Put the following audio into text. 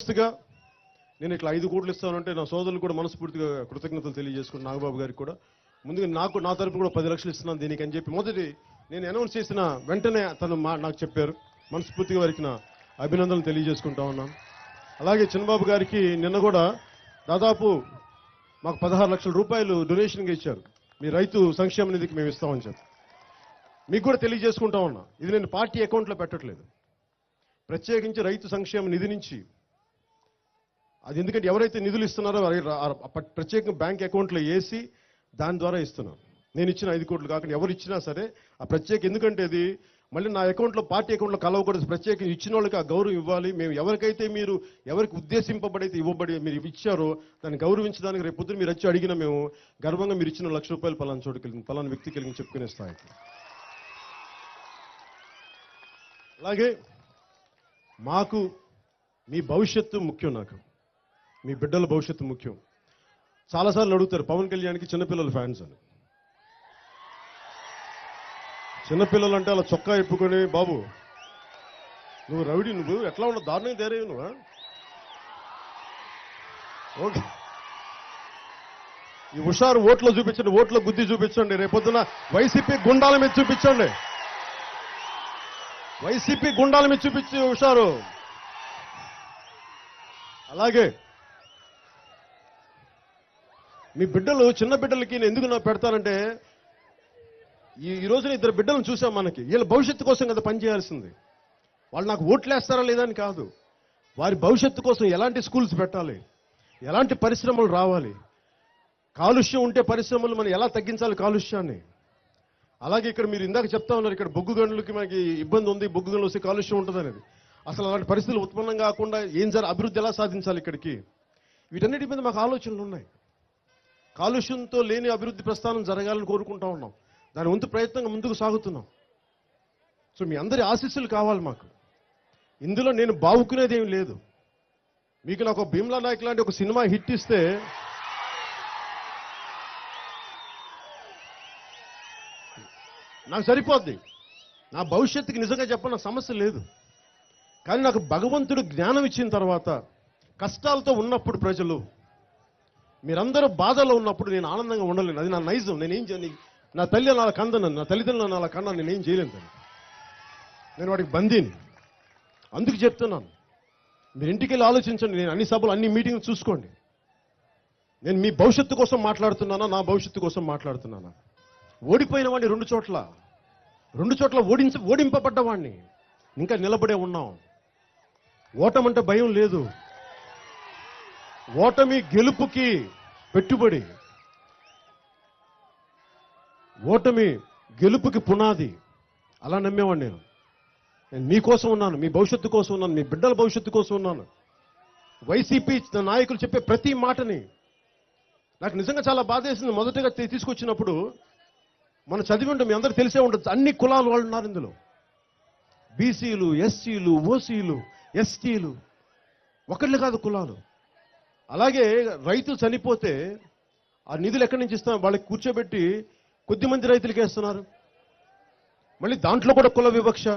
ఫస్ట్గా నేను ఇట్లా ఐదు కోట్లు ఇస్తానంటే నా సోదరులు కూడా మనస్ఫూర్తిగా కృతజ్ఞతలు తెలియజేసుకుని నాగబాబు గారికి కూడా. ముందుగా నాకు నా తరపు కూడా పది లక్షలు ఇస్తున్నాను దీనికి అని చెప్పి మొదటి నేను అనౌన్స్ చేసిన వెంటనే తను మా నాకు చెప్పారు. మనస్ఫూర్తిగా వారికి నా అభినందనలు తెలియజేసుకుంటా ఉన్నాను. అలాగే చిన్నబాబు గారికి నిన్న కూడా దాదాపు మాకు పదహారు లక్షల రూపాయలు డొనేషన్గా ఇచ్చారు. మీ రైతు సంక్షేమ నిధికి మేము ఇస్తామని చెప్పి. మీకు కూడా తెలియజేసుకుంటా ఉన్నా. ఇది నేను పార్టీ అకౌంట్లో పెట్టట్లేదు. ప్రత్యేకించి రైతు సంక్షేమ నిధి నుంచి అది ఎందుకంటే ఎవరైతే నిధులు ఇస్తున్నారో ప్రత్యేకంగా బ్యాంక్ అకౌంట్లో వేసి దాని ద్వారా ఇస్తున్నాను నేను ఇచ్చిన ఐదు కోట్లు కాకుండా ఎవరు ఇచ్చినా సరే ఆ ప్రత్యేక ఎందుకంటే ఇది మళ్ళీ నా అకౌంట్లో పార్టీ అకౌంట్లో కలవకూడదు. ప్రత్యేక ఇచ్చిన వాళ్ళకి ఆ గౌరవం ఇవ్వాలి. మేము ఎవరికైతే మీరు ఎవరికి ఉద్దేశింపబడైతే ఇవ్వబడి మీరు ఇచ్చారో దాన్ని గౌరవించడానికి రేపు పొద్దున మీరు వచ్చి అడిగిన మేము గర్వంగా మీరు ఇచ్చిన లక్ష రూపాయలు పలానా చోటుకి వెళ్ళింది పలానా వ్యక్తికి వెళ్ళి చెప్పుకునే స్థాయికి. అలాగే మాకు మీ భవిష్యత్తు ముఖ్యం నాకు. మీ బిడ్డల భవిష్యత్తు ముఖ్యం. చాలాసార్లు అడుగుతారు పవన్ కళ్యాణ్కి చిన్నపిల్లల ఫ్యాన్స్ అని. చిన్నపిల్లలు అంటే అలా చొక్కా ఇప్పుకొని బాబు నువ్వు రౌడీ నువ్వు ఎట్లా ఉన్నావు? దారుణంగా తేరేవి నువ్వు? ఓకే. ఈ హుషారు ఓట్లో చూపించండి ఓట్లో గుద్ది చూపించండి. రేపొద్దున వైసీపీ గుండాల మీద చూపించండి. వైసీపీ గుండాల మీద చూపించి హుషారు. అలాగే మీ బిడ్డలు చిన్న బిడ్డలకి నేను ఎందుకు నా పెడతానంటే ఈ రోజున ఇద్దరు బిడ్డలను చూసాం మనకి. వీళ్ళ భవిష్యత్తు కోసం కదా పనిచేయాల్సింది వాళ్ళు నాకు ఓట్లు వేస్తారా లేదా అని కాదు. వారి భవిష్యత్తు కోసం ఎలాంటి స్కూల్స్ పెట్టాలి? ఎలాంటి పరిశ్రమలు రావాలి? కాలుష్యం ఉంటే పరిశ్రమలు మనం ఎలా తగ్గించాలి కాలుష్యాన్ని? అలాగే ఇక్కడ మీరు ఇందాక చెప్తా ఉన్నారు ఇక్కడ బొగ్గు గనులకి మనకి ఇబ్బంది ఉంది బొగ్గు గనులు వస్తే కాలుష్యం ఉంటుంది అనేది. అసలు అలాంటి పరిస్థితులు ఉత్పన్నం కాకుండా ఏం జర అభివృద్ధి ఎలా సాధించాలి ఇక్కడికి? వీటన్నిటి మీద మాకు ఆలోచనలు ఉన్నాయి. కాలుష్యంతో లేని అభివృద్ధి ప్రస్థానం జరగాలని కోరుకుంటా ఉన్నాం. దాని వంతు ప్రయత్నంగా ముందుకు సాగుతున్నాం. సో మీ అందరి ఆశీస్సులు కావాలి మాకు. ఇందులో నేను బావుకునేది ఏం లేదు. మీకు నాకు భీమ్లా నాయక్ లాంటి ఒక సినిమా హిట్ ఇస్తే నాకు సరిపోద్ది. నా భవిష్యత్తుకి నిజంగా చెప్పన్న సమస్య లేదు. కానీ నాకు భగవంతుడు జ్ఞానం ఇచ్చిన తర్వాత కష్టాలతో ఉన్నప్పుడు ప్రజలు మీరందరూ బాధలో ఉన్నప్పుడు నేను ఆనందంగా ఉండలేను. అది నా నైజం. నేనేం చేయను నా తల్లి నా కందను నా తల్లిదండ్రులు నాలా కన్నా నేనేం చేయలేను దాన్ని నేను వాడికి బందీని. అందుకు చెప్తున్నాను. మీరు ఇంటికి వెళ్ళి ఆలోచించండి. నేను అన్ని సభలు అన్ని మీటింగ్లు చూసుకోండి. నేను మీ భవిష్యత్తు కోసం మాట్లాడుతున్నానా? నా భవిష్యత్తు కోసం మాట్లాడుతున్నానా? ఓడిపోయిన వాడిని రెండు చోట్ల. రెండు చోట్ల ఓడించ ఓడింపబడ్డవాడిని ఇంకా నిలబడే ఉన్నాం. ఓటమంటే భయం లేదు. ఓటమి గెలుపుకి పెట్టుబడి. ఓటమి గెలుపుకి పునాది. అలా నమ్మేవాడిని నేను. నేను మీకోసం ఉన్నాను మీ భవిష్యత్తు కోసం ఉన్నాను మీ బిడ్డల భవిష్యత్తు కోసం ఉన్నాను. వైసీపీ నాయకులు చెప్పే ప్రతి మాటని నాకు నిజంగా చాలా బాధేసింది మొదటగా తీసుకొచ్చినప్పుడు మనం చదివి ఉంటాం మీ అందరూ తెలిసే ఉంటుంది అన్ని కులాలు వాళ్ళు ఉన్నారు ఇందులో. బీసీలు ఎస్సీలు ఓసీలు ఎస్టీలు. ఒకళ్ళు కాదు కులాలు. అలాగే రైతు చనిపోతే ఆ నిధులు ఎక్కడి నుంచి ఇస్తాం? వాళ్ళకి కూర్చోబెట్టి కొద్ది మంది రైతులకే మళ్ళీ దాంట్లో కూడా కుల వివక్ష.